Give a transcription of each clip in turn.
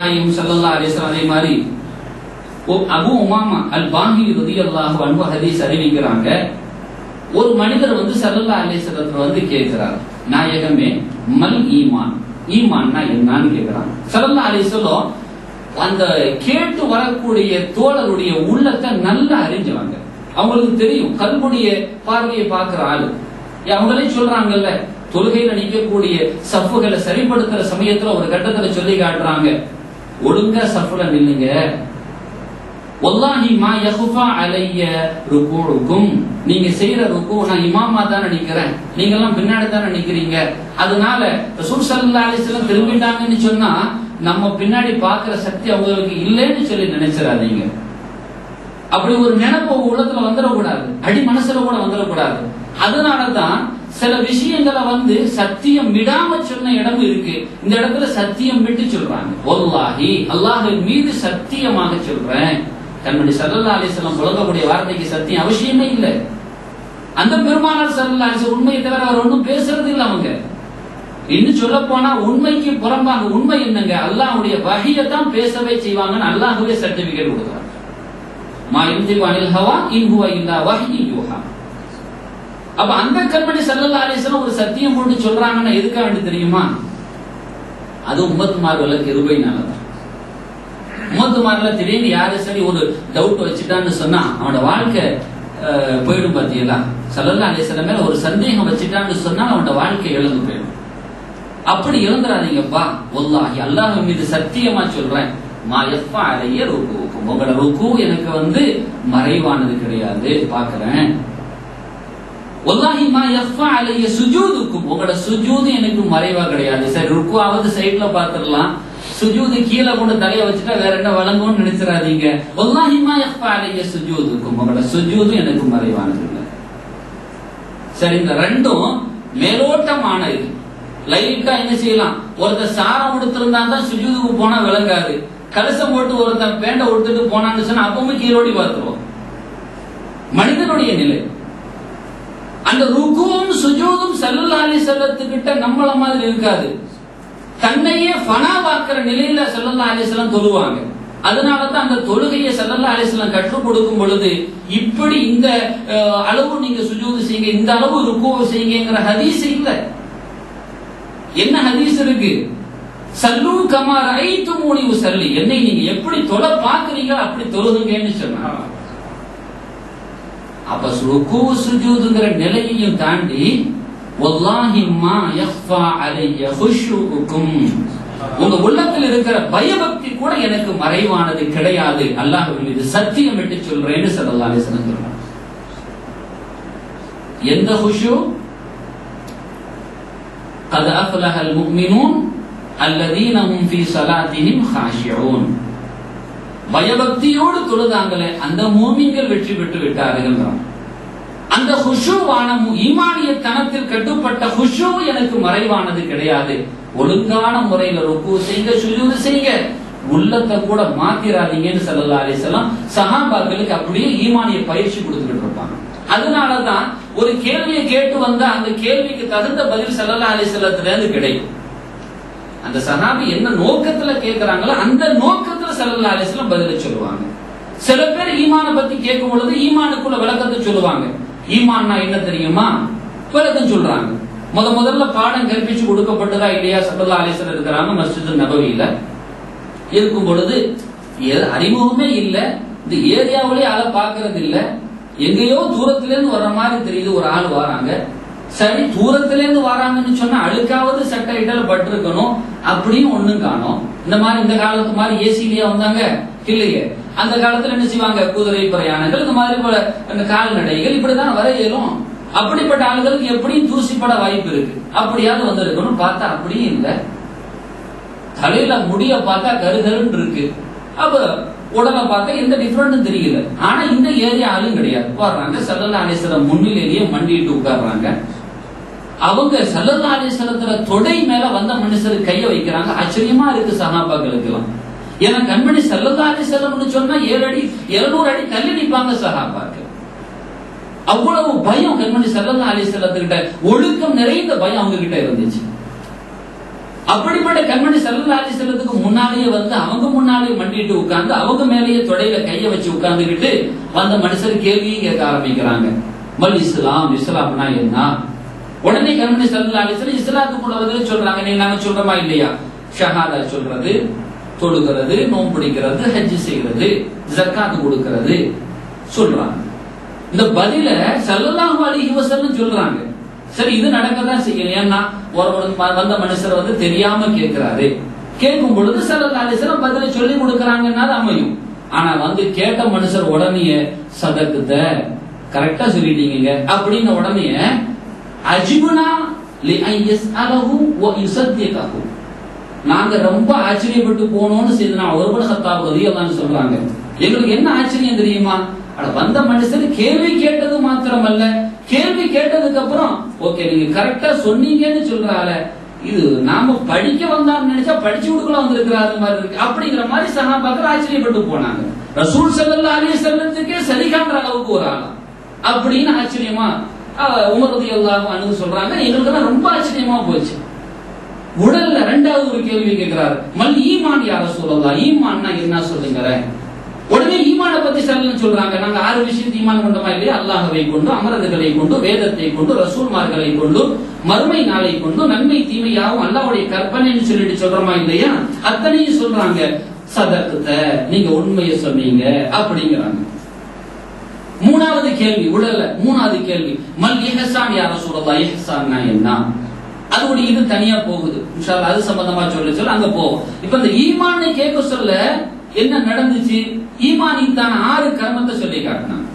அதே மாதிரி ஓ அபு உமாமா அல் பாஹி ரலியல்லாஹு அன்ஹு ஹதீஸ் அறிவிக்கிறாங்க. ஒரு மனிதர் வந்து ஸல்லல்லாஹு அலைஹி வஸல்லத்துல வந்து கேட்கிறார் நாயகமே மல் ஈமான் ஈமான்னா என்னன்னு கேட்கிறாங்க ஸல்லல்லாஹு அலைஹி வஸல்லம் அந்த கேட்டு வரக்கூடிய தோழருடைய உள்ளத்தை நல்லா அறிஞ்சவங்க. அவங்களுக்கு தெரியும் கல்புடைய பார்வையை பார்க்கிற ஆளு. ஏன் அவங்களே சொல்றாங்கல்ல தொழுகையில நிக்கக்கூடிய சப்புகளை சரிப்படுத்துற சமயத்துல ஒரு கட்டத்துல சொல்லி காட்டுறாங்க. ஒழுங்கா சஃப்புல நில்லுங்க. வல்லாஹி மா யஹுஃபா அலைய ருகூஉக்கும் நீங்க செய்யற ருக்கு நான் இமாமா தானே நினைக்கிறேன் நீங்க எல்லாம் பின்னாடி தானே நிக்கிறீங்க. அதனால ரசூல் ஸல்லல்லாஹு அலைஹி வஸல்லம் திரும்பிட்டாங்கன்னு சொன்னா நம்ம பின்னாடி பார்க்கிற சக்தி அவங்களுக்கு இல்லைன்னு சொல்லி நினைச்சிடாதீங்க. அப்படி ஒரு நினைப்பு உங்க வந்துடக்கூடாது. அடி மனசுல கூட வந்துடக்கூடாது. அதனாலதான் சில விஷயங்களை வந்து சத்தியம் விடாம சொன்ன இடம் இருக்கு. இந்த இடத்துல சத்தியம் விட்டு சொல்றாங்க. ஒல்லாஹி அல்லாஹின் மீது சத்தியமாக சொல்றேன். தன்னுடைய சல்லா அலிஸ்லாம் புழங்கக்கூடிய வார்த்தைக்கு சத்தியம் அவசியமே இல்லை. அந்த பெருமானார் சல்லா அலிஸ் உண்மையை தவிர அவர் ஒன்றும் பேசுறது இல்லை அவங்க. இன்னும் சொல்ல போனா உண்மைக்கு புறம்பாங்க. உண்மை என்னங்க? அல்லாவுடைய வகையை தான் பேசவே செய்வாங்கன்னு அல்லாஹுவே சர்டிபிகேட் கொடுக்குறாங்க. மா யுந்திகு அனில் ஹவா இன் ஹுவ இல்லா வஹ்யி யூஹா. அப்ப அந்த கண்மணி ஸல்லல்லாஹு அலைஹி ஒரு சத்தியம் போட்டு சொல்றாங்கன்னா எதுக்காக வேண்டி தெரியுமா? அது உம்மத்துமார்களுக்கு கிருபைனால தான். உம்மத்துமார்ல திடீர்னு யாரு சரி ஒரு டவுட் வச்சுட்டான்னு சொன்னா அவனோட வாழ்க்கை போயிடும் பாத்தீங்களா? ஸல்லல்லாஹு அலைஹி மேல ஒரு சந்தேகம் வச்சுட்டான்னு சொன்னா அவனோட வாழ்க்கை இழந்து போயிடும். அப்படி இழந்துடாதீங்கப்பா ஒல்லாஹி அல்லாஹ் மீது சத்தியமா சொல்றேன். மா அலைய ருக்கு உங்களோட ருக்கு எனக்கு வந்து மறைவானது கிடையாது. பாக்குறேன். வல்லாஹி மா யஃபா அலைய சுஜூதுக்கும். உங்களோட சுஜூது எனக்கு மறைவா கிடையாது. சரி ருக்குவாவது சைட்ல பாத்துடலாம். சுஜூது கீழே கொண்டு தலைய வச்சுட்டா வேற என்ன வழங்கும்னு நினைச்சிடாதீங்க. வல்லாஹி மா யஃபா அலைய சுஜூதுக்கும். உங்களோட சுஜூது எனக்கு மறைவானது இல்லை. சரி இந்த ரெண்டும் மேலோட்டமானது லைட்டா என்ன செய்யலாம்? ஒருத்தர் சாரம் கொடுத்திருந்தா தான் சுஜூதுக்கு போனா விளங்காது. கலசம் போட்டு ஒருத்தன் பேண்டை உடுத்துட்டு போனான்னு சொன்னா அப்பவும் கீழோடி பார்த்துருவோம். மனிதனுடைய நிலை. அந்த ருக்குவும் சுஜூதும் சல்லல்லா அலி செல்லத்துக்கிட்ட நம்மள மாதிரி இருக்காது. தன்னையே ஃபனாவாக்குற நிலையில சல்லல்லா அலிஸ்லாம் தொழுவாங்க. அதனால தான் அந்த தொழுகையை சல்லல்லா அலிஸ்லாம் கற்றுக் கொடுக்கும் பொழுது இப்படி இந்த அளவு நீங்க சுஜூது செய்யுங்க இந்த அளவு ருக்குவ செய்யுங்கிற ஹதீஸ் இல்ல. என்ன ஹதீஸ் இருக்கு? சல்லு கமார் ஐத்து மூணி சல்லி என்னை நீங்க எப்படி தொலை பாக்குறீங்களோ அப்படி தொழுதுங்கன்னு சொன்னாங்க அப்ப ருக்கு சுஜூதுங்கிற நிலையையும் தாண்டி வல்லாஹி மா யஃபா அலைய ஹுஷூக்கும் உங்க உள்ளத்தில் இருக்கிற பயபக்தி கூட எனக்கு மறைவானது கிடையாது அல்லாஹ் மீது சத்தியம் விட்டு சொல்றேன்னு ஸல்லல்லாஹு அலைஹி வஸல்லம் சொல்றாங்க எந்த ஹுஷு قد أفلح المؤمنون الذين هم في صلاتهم خاشعون பயபக்தியோடு தொழுதாங்களே அந்த மூமின்கள் வெற்றி பெற்று விட்டார்கள் அந்த ஹுஷுவான ஈமானிய தனத்தில் கட்டுப்பட்ட ஹுஷு எனக்கு மறைவானது கிடையாது. ஒழுங்கான முறையில ருக்கு செய்யுங்க சுஜூது செய்யுங்க உள்ளத்தை கூட மாத்திராதீங்கன்னு சொல்லலாரே அலைஹி வஸல்லம் சஹாபாக்களுக்கு அப்படியே ஈமானிய பயிற்சி கொடுத்துக்கிட்டு இருப்பாங்க. அதனாலதான் ஒரு கேள்வியை கேட்டு வந்தா அந்த கேள்விக்கு தகுந்த பதில் செல்லலாரே அலைஹி இருந்து கிடைக்கும். அந்த சஹாபி என்ன நோக்கத்துல கேட்கிறாங்களோ அந்த நோக்கத்துல ஸல்லல்லாஹு அலிஸ்லாம் பதில சொல்லுவாங்க. சில பேர் ஈமான பத்தி கேட்கும் பொழுது ஈமானுக்குள்ள விளக்கத்தை சொல்லுவாங்க. ஈமான்னா என்ன தெரியுமா? விளக்கம் சொல்றாங்க. முத முதல்ல பாடம் கற்பிச்சு கொடுக்கப்பட்டதா இல்லையா சல்லா அலிஸ்லாம் இருக்கிறாங்க மஸ்ஜித் நபவியில. இருக்கும் பொழுது அறிமுகமே இல்ல. இந்த ஏரியாவிலேயே ஆளை பார்க்கறது இல்ல. எங்கேயோ தூரத்துலேருந்து வர்ற மாதிரி தெரியுது ஒரு ஆள் வராங்க. சரி தூரத்துல இருந்து வராங்கன்னு சொன்னா அழுக்காவது சட்டை இடல பட்டிருக்கணும் அப்படியும் ஒண்ணும் காணோம். இந்த மாதிரி இந்த காலத்து மாதிரி ஏசிலியா வந்தாங்க இல்லையே? அந்த காலத்துல என்ன செய்வாங்க? குதிரை பிரயாணங்கள் இந்த மாதிரி போல அந்த கால்நடைகள் இப்படிதான் வர இயலும். அப்படிப்பட்ட ஆளுகளுக்கு எப்படியும் தூசிப்பட வாய்ப்பு இருக்கு. அப்படியாவது வந்திருக்கணும் பார்த்தா அப்படியும் இல்லை. தலையில முடிய பார்த்தா கருகருன்னு இருக்கு. அப்ப உடலை பார்த்தா எந்த டிஃபரெண்டும் தெரியல. ஆனா இந்த ஏரியா ஆளும் கிடையாது. உட்காடுறாங்க செல்லல்ல அலிஸ்வரம் முன்னிலேயே மண்டிட்டு உட்கார்றாங்க. அவங்க சல்லல்லா அலிஸ்வரத்துல தொடை மேல வந்த மனுஷர் கைய வைக்கிறாங்க. ஆச்சரியமா இருக்கு சஹாபாக்களுக்கு எல்லாம். ஏன்னா கண்மணி சல்லல்லா அலிஸ்வரம்னு சொன்னா ஏழு அடி இருநூறு அடி தள்ளி நிற்பாங்க சஹாபாக்கள். அவ்வளவு பயம் கண்மணி சல்லல்லா அலிஸ்வரத்துக்கிட்ட ஒழுக்கம் நிறைந்த பயம் அவங்க கிட்ட இருந்துச்சு. அப்படிப்பட்ட கண்மணி சல்லா செல்லத்துக்கு முன்னாலேயே வந்து அவங்க முன்னாலேயே மண்டிட்டு உட்கார்ந்து அவங்க மேலேயே தொடையில கைய வச்சு உட்கார்ந்துகிட்டு வந்த மனுஷர் கேள்வியும் கேட்க ஆரம்பிக்கிறாங்க. மல் இஸ்லாம் இஸ்லாம்னா என்ன? உடனே கண்மணி சல்லா அலி செல்லம் இஸ்லாத்துக்குள்ள வந்து சொல்றாங்க. நீ நாங்க சொல்றோமா இல்லையா? ஷஹாதா சொல்றது தொழுகிறது நோன் பிடிக்கிறது ஹஜ் செய்கிறது ஜக்காத்து கொடுக்கிறது சொல்றாங்க. இந்த பதில சல்லல்லாஹு அலிஹி வசல்லம் சொல்றாங்க. சரி இது நடக்கதான் செய்யணும் ஏன்னா ஒரு ஒரு வந்த மனுஷர் வந்து தெரியாம கேட்கிறாரு கேட்கும் பொழுது சல்லல்லாஹு அலைஹி பதில சொல்லி கொடுக்கறாங்கன்னா அமையும். ஆனா வந்து கேட்ட மனுஷர் உடனே சதக்குத கரெக்டா சொல்லிட்டீங்க அப்படின்னு உடனே அஜிபுனா லி நாங்க ரொம்ப ஆச்சரியப்பட்டு போனோம்னு செய்து நான் ஒருபட சத்தாப் ரதியல்லான்னு சொல்றாங்க. எங்களுக்கு என்ன ஆச்சரியம் தெரியுமா? அட வந்த மனுஷர் கேள்வி கேட்டது மாத்திரமல்ல. கேள்வி கேட்டதுக்கு அப்புறம் ஓகே நீங்க கரெக்டா சொன்னீங்கன்னு சொல்றால. இது நாம படிக்க வந்தான்னு நினைச்சா படிச்சு கொடுக்கலாம் வந்திருக்கிறாரு மாதிரி இருக்கு. அப்படிங்கிற மாதிரி சகாபாக்கள் ஆச்சரியப்பட்டு போனாங்க. ரசூல் ஸல்லல்லாஹு அலைஹி வஸல்லத்துக்கே சரிகான்ற அளவுக்கு ஒரு ஆளா. அப்படின்னு ஆச்சரியமா உமரதி எல்லாம் ரலியல்லாஹு சொல்றாங்க. எங்களுக்கு ரொம்ப ஆச்சரியமா போச்சு. உடல்ல ரெண்டாவது ஒரு கேள்வி கேட்கிறார். மல் ஈமான் யார சொல்லலாம் ஈமான்னா என்ன சொல்லுங்கிற உடனே ஈமான பத்தி சரலன்னு சொல்றாங்க. நாங்க ஆறு விஷயத்தை ஈமான் கொண்டோமா இல்லையா? அல்லாஹவை கொண்டு அமரதுகளை கொண்டு வேதத்தை கொண்டு ரசூல்மார்களை கொண்டு மறுமை நாளை கொண்டு நன்மை தீமையாகவும் அல்லாவுடைய கற்பனைன்னு சொல்லிட்டு சொல்றோமா இல்லையா? அத்தனையும் சொல்றாங்க. சதர்த்தத்தை நீங்க உண்மையை சொன்னீங்க. அப்படிங்கிறாங்க. மூணாவது கேள்வி உடல்ல மூணாவது கேள்வி. மல் இஹசான் யார சூழலா இஹசான்னா என்ன? அதோட இது தனியா போகுது. இன்ஷா அது சம்பந்தமா சொல்ல சொல்ல அங்க போவோம். இப்ப இந்த ஈமான்னு கேட்க சொல்ல என்ன நடந்துச்சு? ஈமானித்தான ஆறு கர்மத்தை சொல்லி காட்டினான்.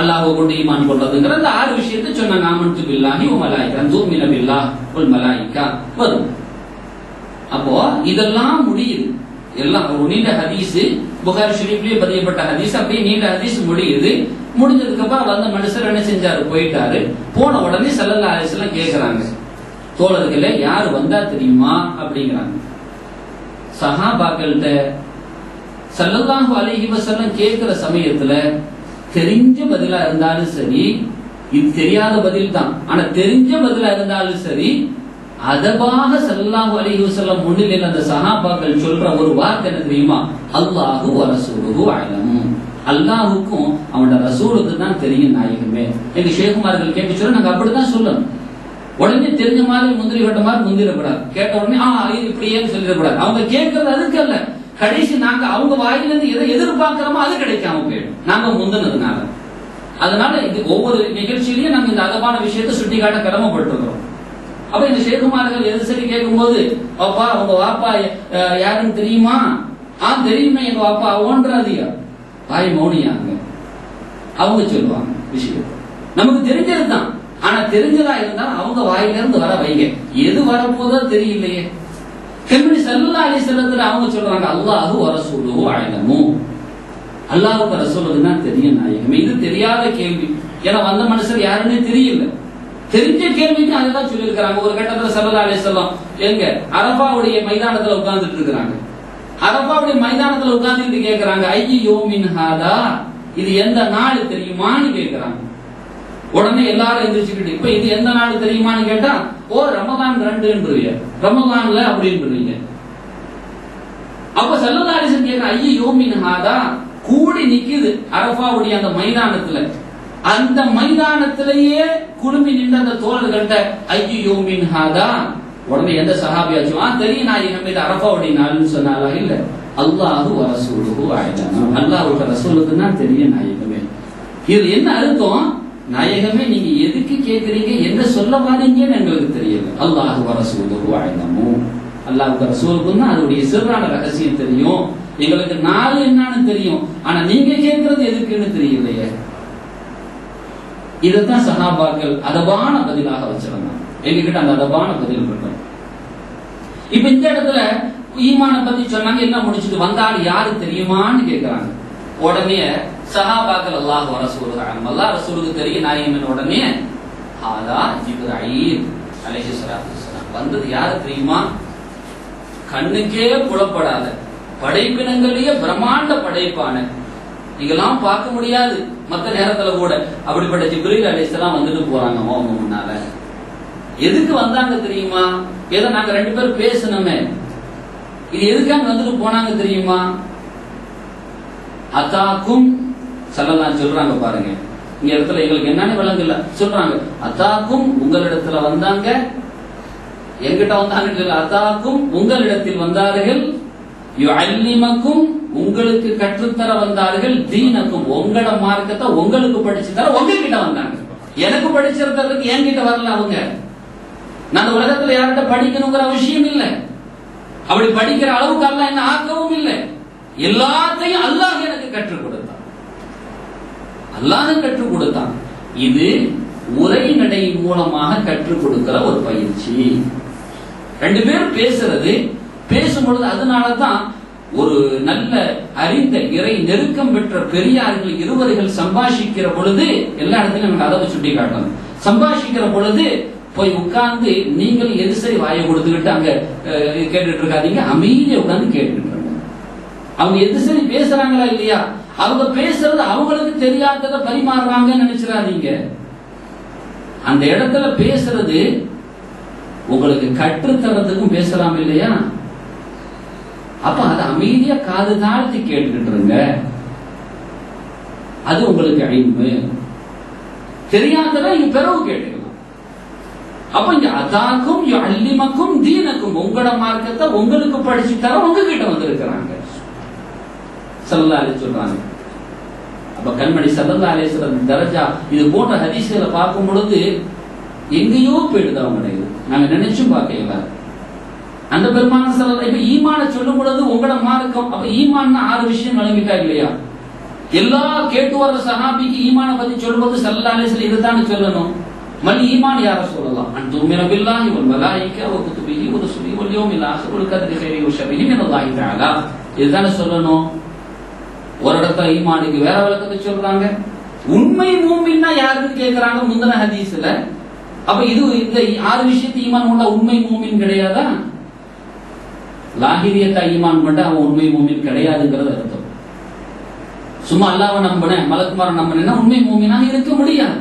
அல்லாஹ் கொண்டு ஈமான் கொண்டதுங்கிற அந்த ஆறு விஷயத்தை சொன்ன ஆமன்து பில்லாஹி ஓ மலாய்க்கா தூமின பில்லா உல் மலாய்க்கா வரும். அப்போ இதெல்லாம் முடியுது. எல்லாம் ஒரு நீண்ட ஹதீஸ். புகாரி ஷரீஃப்லயே பதியப்பட்ட ஹதீஸ். அப்படியே நீண்ட ஹதீஸ் முடியுது. முடிஞ்சதுக்கு அப்புறம் வந்த மனுஷர் என்ன செஞ்சாரு? போயிட்டாரு. போன உடனே சல்லல்லா அலிஸ்லாம் கேக்குறாங்க. தோழர்களே யார் வந்தா தெரியுமா? அப்படிங்கிறாங்க. சஹாபாக்கள்கிட்ட சல்லல்லாஹு அலைஹி வஸல்லம் கேட்கிற சமயத்துல தெரிஞ்ச பதிலா இருந்தாலும் சரி இது தெரியாத பதில் தான் ஆனா தெரிஞ்ச பதிலா இருந்தாலும் சரி அதபாக சல்லல்லாஹு அலைஹி வஸல்லம் முன்னிலையில் அந்த சஹாபாக்கள் சொல்ற ஒரு வார்த்தை என்ன தெரியுமா? அல்லாஹு வ ரசூலுஹு அலமு. அல்லாஹுக்கும் அவனோட ரசூலுக்கு தான் தெரியும் நாயகமே எங்க ஷேகுமார்கள் கேட்க சொல்ல நாங்க அப்படிதான் சொல்லணும். உடனே தெரிஞ்ச மாதிரி முந்திரி கட்ட மாதிரி முந்திரப்படாது கேட்ட உடனே ஆ இது இப்படியே சொல்லிடக்கூடாது. அவங்க கேட்கறது அதுக்கு அல்ல. கடைசி நாங்க அவங்க வாயிலிருந்து எதை எதிர்பார்க்கிறோமோ அது கிடைக்காம போயிடும். நாங்க முந்தினதுனால. அதனால இது ஒவ்வொரு நிகழ்ச்சியிலையும் நாங்க இந்த அதமான விஷயத்தை சுட்டி காட்ட கடமைப்பட்டிருக்கிறோம். அப்ப இந்த ஷேகுமார்கள் எது சரி கேட்கும்போது பாப்பா உங்க வாப்பா யாருன்னு தெரியுமா? ஆ தெரியுமே எங்க வாப்பா ஓன்றாதியா தாய் மௌனியாங்க அவங்க சொல்லுவாங்க விஷயம் நமக்கு தெரிஞ்சதுதான் ஆனா தெரிஞ்சதா இருந்தா அவங்க வாயில இருந்து வர வைங்க. எது வரப்போதோ தெரியலையே. கண்மணி சல்லா அலி செல்லத்துல அவங்க சொல்றாங்க அல்லாஹு சொல்லுவோ நேரமும் அல்லாஹுக்கு வர தான் தெரியும் நாயகமே. இது தெரியாத கேள்வி. ஏன்னா வந்த மனுஷர் யாருன்னே தெரியல. தெரிஞ்ச கேள்விக்கு அதுதான் சொல்லியிருக்கிறாங்க. ஒரு கட்டத்துல சல்லா அலி செல்லம் எங்க? அரபாவுடைய மைதானத்துல உட்கார்ந்துட்டு இருக்கிறாங்க. அரபாவுடைய மைதானத்துல உட்கார்ந்துட்டு கேட்கிறாங்க ஐயோ யோமின் ஹாதா? இது எந்த நாள் தெரியுமான்னு கேட்கிறாங்க உடனே எல்லாரும் எந்திரிச்சுக்கிட்டு இப்ப இது எந்த நாள் தெரியுமான்னு கேட்டா ஓ ரமதான் ரெண்டுன்றீங்க ரமதான்ல அப்படின்றீங்க அப்ப செல்லதாரிசன் கேட்கிற ஐயோ யோமின் ஹாதா? கூடி நிக்குது அரபாவுடைய அந்த மைதானத்துல. அந்த மைதானத்திலேயே குழுமி நின்ற அந்த தோழர்கள்ட்ட ஐயோ மின்ஹாதா உடனே எந்த சஹாபியாச்சும் ஆ தெரியும் நான் என் மீது அரபாவுடைய நாள்னு சொன்னாலா இல்ல. அல்லாஹு வரசூலுஹு அழகான அல்லாஹுக்கு ரசூலுக்கு தான் தெரியும் நாயகமே. இது என்ன அர்த்தம்? நாயகமே நீங்க எதுக்கு கேக்குறீங்க? என்ன சொல்ல வரீங்கன்னு எங்களுக்கு தெரியல. அல்லாஹு வரசூலுஹு அழகமோ அல்லாஹுக்கு ரசூலுக்கும் தான் அதோடைய சிறான ரகசியம் தெரியும். எங்களுக்கு நாள் என்னன்னு தெரியும். ஆனா நீங்க கேட்கறது எதுக்குன்னு தெரியலையே. இதைத்தான் சஹாபாக்கள் அதபான பதிலாக வச்சிருந்தாங்க. எங்ககிட்ட அந்த அதபான பதில் இருக்கும். இப்ப இந்த இடத்துல ஈமான பத்தி சொன்னாங்க என்ன முடிச்சுட்டு வந்தால் யாரு தெரியுமான்னு கேக்குறாங்க. உடனே சஹாபாக்கள் அல்லாஹ் வர சொல்லுறாங்க அல்லாஹ் ரசூலுக்கு தெரியும் நாயகன் உடனே ஆதா ஜிப்ராஹிம் அலேஹி ஸலாத்து வந்தது யாரு தெரியுமா? கண்ணுக்கே புலப்படாத படைப்பினங்களையே பிரம்மாண்ட படைப்பான இதெல்லாம் பார்க்க முடியாது. மத்த நேரத்துல கூட. அப்படிப்பட்ட ஜிப்ரீல் அலிஸ்லாம் வந்துட்டு போறாங்க அவங்க முன்னால. எதுக்கு வந்தாங்க தெரியுமா? ஏதோ நாங்க ரெண்டு பேரும் பேசணுமே. இது எதுக்காக வந்துட்டு போனாங்க தெரியுமா? அத்தாக்கும் சொல்லலாம் சொல்றாங்க பாருங்க. இங்க இடத்துல எங்களுக்கு என்னன்னு விளங்கல சொல்றாங்க அத்தாக்கும் உங்களிடத்துல வந்தாங்க. எங்கிட்ட வந்தாங்க அத்தாக்கும் உங்களிடத்தில் வந்தார்கள். யுஅல்லிமக்கும் உங்களுக்கு கற்றுத்தர வந்தார்கள் தீனக்கும் உங்களோட மார்க்கத்தை உங்களுக்கு படிச்சு தர உங்ககிட்ட வந்தாங்க. எனக்கு படிச்சிருக்கிறதுக்கு என்கிட்ட வரல அவங்க. நான் உலகத்துல யார்கிட்ட படிக்கணுங்கிற அவசியம் இல்லை. அப்படி படிக்கிற அளவுக்கு அல்ல என்ன ஆக்கவும் இல்லை. எல்லாத்தையும் அல்லாஹ் எனக்கு கற்றுக் கொடுத்தான். அல்லாஹ் கற்றுக் கொடுத்தான். இது உரைநடை மூலமாக கற்றுக் கொடுக்கிற ஒரு பயிற்சி. ரெண்டு பேரும் பேசுறது பேசும் பொழுது அதனாலதான் ஒரு நல்ல அறிந்த இறை நெருக்கம் பெற்ற பெரியார்கள் இருவர்கள் சம்பாஷிக்கிற பொழுது எல்லா இடத்துலையும் நமக்கு அளவு சுட்டி காட்டணும். சம்பாஷிக்கிற பொழுது போய் உட்கார்ந்து நீங்கள் எது சரி வாயை கொடுத்துக்கிட்டு அங்க கேட்டுட்டு இருக்காதீங்க அமைதியை உட்கார்ந்து கேட்டுட்டு அவங்க எது சரி பேசுறாங்களா இல்லையா? அவங்க பேசுறது அவங்களுக்கு தெரியாததை பரிமாறுறாங்கன்னு நினைச்சிடாதீங்க. அந்த இடத்துல பேசுறது உங்களுக்கு கற்றுத்தரத்துக்கும் பேசலாம் இல்லையா? அப்ப அது அமைதியா காது தாழ்த்தி கேட்டுக்கிட்டு இருங்க அது உங்களுக்கு அழிவு தெரியாததான் இங்க பிறகு கேட்டுக்கலாம் அப்ப இங்க அதாக்கும் அல்லிமக்கும் தீனக்கும் உங்களோட மார்க்கத்தை உங்களுக்கு படிச்சு தர உங்ககிட்ட வந்திருக்கிறாங்க. சல்லா சொல்றாங்க. அப்ப கண்மணி சல்லா அலிஸ்வரம் தரஜா இது போன்ற ஹதீசுகளை பார்க்கும் பொழுது எங்கேயோ போயிடுது அவங்க இது நாங்க நினைச்சும் பார்க்கல அந்த பெருமான சல்லா இப்ப ஈமான சொல்லும் பொழுது உங்களோட மார்க்கம் அப்ப ஈமான்னா ஆறு விஷயம் வழங்கிட்டா இல்லையா? எல்லா கேட்டு வர்ற சஹாபிக்கு ஈமான பத்தி சொல்லும்போது சல்லாலே சில இதுதான் சொல்லணும். மல் ஈமான் யார சொல்லலாம் அன் தூமின பில்லாஹி வல் மலாயிகா வ குதுபிஹி வ ருசுலிஹி வல் யௌமில் ஆஹிர் வல் கத்ரி கைரி வ ஷர்ரிஹி மின் அல்லாஹி தஆலா. இதுதானே சொல்லணும். ஒரு இடத்துல ஈமானுக்கு வேற விளக்கத்தை சொல்றாங்க. உண்மை மூமின்னா யாருன்னு கேக்குறாங்க முந்தின ஹதீஸ்ல. அப்ப இது இந்த ஆறு விஷயத்து ஈமான் உள்ள உண்மை மூமின் கிடையாதா? லாகிரியத்தை ஈமான் கொண்டா அவன் உண்மை மூமின் கிடையாதுங்கிறது அர்த்தம். சும்மா அல்லாவை நம்பினேன் மலக்குமார நம்பினா உண்மை மூமினாக இருக்க முடியாது.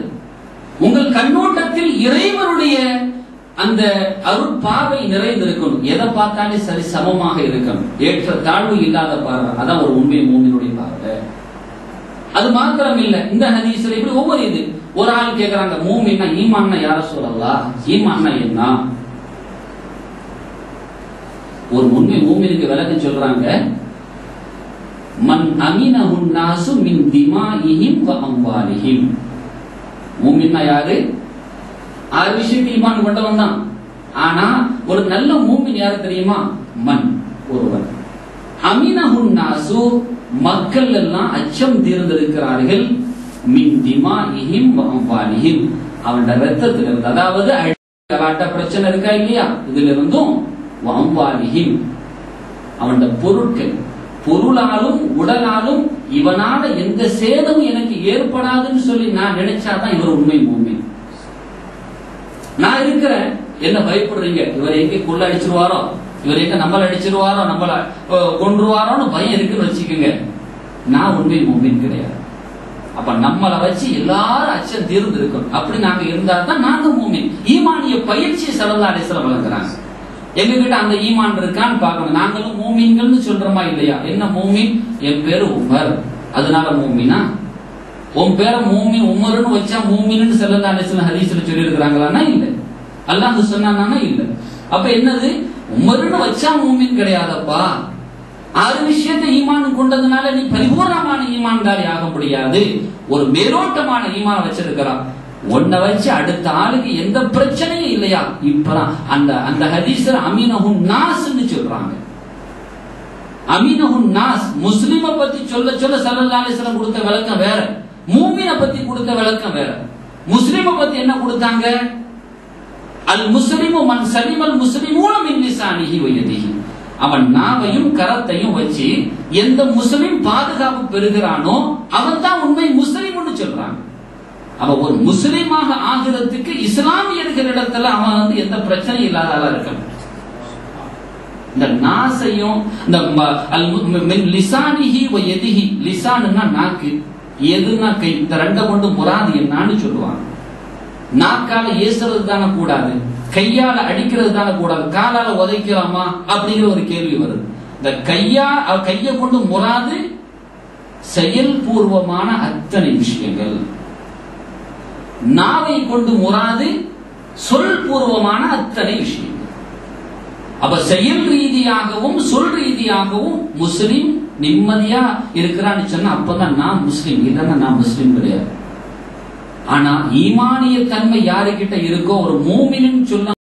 உங்கள் கண்ணோட்டத்தில் இறைவனுடைய அந்த அருள் பார்வை நிறைந்திருக்கணும். எதை பார்த்தாலும் சரி சமமாக இருக்கணும். ஏற்ற தாழ்வு இல்லாத பார்வை. அதான் ஒரு உண்மை மூமினுடைய பார்வை. அது மாத்திரம் இல்ல இந்த ஹதீஸ்ல இப்படி ஒவ்வொரு இது. ஒரு ஆள் கேட்கிறாங்க மூமின்னா ஈமான்னா யார சொல்லலாம் ஈமான்னா என்ன? ஒரு உண்மை மூமினுக்கு விளக்கு சொல்றாங்க மன் அமினஹுன் நாசு மின் திமாஇஹிம் வ அம்வாலிஹிம். மூமின்னா யாரு? ஆறு விஷயத்தை ஈமான் கொண்டவன் தான். ஆனா ஒரு நல்ல மூமின் யாரு தெரியுமா? மன் ஒருவன். அமினஹுன் நாசு மக்கள் எல்லாம் அச்சம் தீர்ந்திருக்கிறார்கள். மின் திமாஇஹிம் வ அம்வாலிஹிம். அவனோட ரத்தத்திலிருந்து அதாவது பிரச்சனை இருக்கா இல்லையா? இதுல இருந்தும் வ அவனோட பொருட்கள் பொருளாலும் உடலாலும் இவனால எந்த சேதமும் எனக்கு ஏற்படாதுன்னு சொல்லி நான் நினைச்சாதான் இவர் உண்மை உண்மை. நான் இருக்கிறேன். என்ன பயப்படுறீங்க? இவர் எங்க கொள்ள அடிச்சிருவாரோ? இவர் எங்க நம்மள அடிச்சிருவாரோ? நம்மள கொன்றுவாரோன்னு பயம் இருக்குன்னு வச்சுக்கோங்க. நான் உண்மை மூமின் கிடையாது. அப்ப நம்மளை வச்சு எல்லாரும் அச்சம் தீர்ந்து இருக்கணும் அப்படி நாங்க இருந்தா தான் நாங்க மூமின் ஈமானிய பயிற்சி சரதாடேஸ்வரம் வழங்குறாங்க. எங்ககிட்ட அந்த ஈமான் இருக்கான்னு பார்க்கணும். நாங்களும் மூமின்கள்னு சொல்றோமா இல்லையா? என்ன மூமின்? என் பேரு உமர். அதனால மூமினா? உன் பேரை மூமின் உமர்னு வச்சா மூமின்னு செல்லல்லா அலிஸ்லாம் ஹதீஸ்ல சொல்லி இருக்கிறாங்களான்னா இல்ல. அல்லாஹ் சொன்னானா இல்ல. அப்ப என்னது? உமர்னு வச்சா மூமின் கிடையாதப்பா. ஆறு விஷயத்தை ஈமான் கொண்டதுனால நீ பரிபூர்ணமான ஈமான்காரி ஆக முடியாது ஒரு மேலோட்டமான ஈமான் வச்சிருக்கிறான். உன்னை வச்சு அடுத்த ஆளுக்கு எந்த பிரச்சனையும் இல்லையா? இப்பதான் அந்த அந்த ஹதீஸ்ல அமீனஹுன் நாஸ்ன்னு சொல்றாங்க. அமீனஹுன் நாஸ் முஸ்லிம பத்தி சொல்ல சொல்ல சல்லல்லாஹு கொடுத்த விளக்கம் வேற. மூமின பத்தி கொடுத்த விளக்கம் வேற. முஸ்லிம பத்தி என்ன கொடுத்தாங்க? அல் முஸ்லிமு மன் சலிமல் முஸ்லிமூன மின் லிசானிஹி வயதிஹி அவன் நாவையும் கரத்தையும் வச்சு எந்த முஸ்லிம் பாதுகாப்பு பெறுகிறானோ அவன் தான் உண்மை முஸ்லிம்னு சொல்றாங்க. அவன் ஒரு முஸ்லீமாக ஆகிறதுக்கு இஸ்லாமியர்கள் இடத்துல அவன் வந்து எந்த பிரச்சனையும் இல்லாத ஆளா இருக்கணும் இந்த நாசையும் இந்த ம- அல் மின் லிசானிஹி வ லிசானுன்னா நாக்கு. எதுனா கை. இந்த ரெண்டை கொண்டு முராது என்னான்னு சொல்லுவாங்க. நாக்கால ஏசுறது தானே கூடாது. கையால அடிக்கிறது தானே கூடாது. காலால உதைக்கலாமா அப்படிங்கிற ஒரு கேள்வி வருது. இந்த கையா கையை கொண்டு முறாது செயல்பூர்வமான அத்தனை விஷயங்கள். நாவை கொண்டு முறாது சொல் பூர்வமான அத்தனை விஷயம் அப்ப செயல் ரீதியாகவும் சொல் ரீதியாகவும் முஸ்லிம் நிம்மதியா இருக்கிறான்னு சொன்னா அப்பதான் நான் முஸ்லீம். இல்லைன்னா நான் முஸ்லீம் கிடையாது. ஆனா ஈமானிய தன்மை யாருக்கிட்ட இருக்கோ ஒரு மூமினின் சொல்ல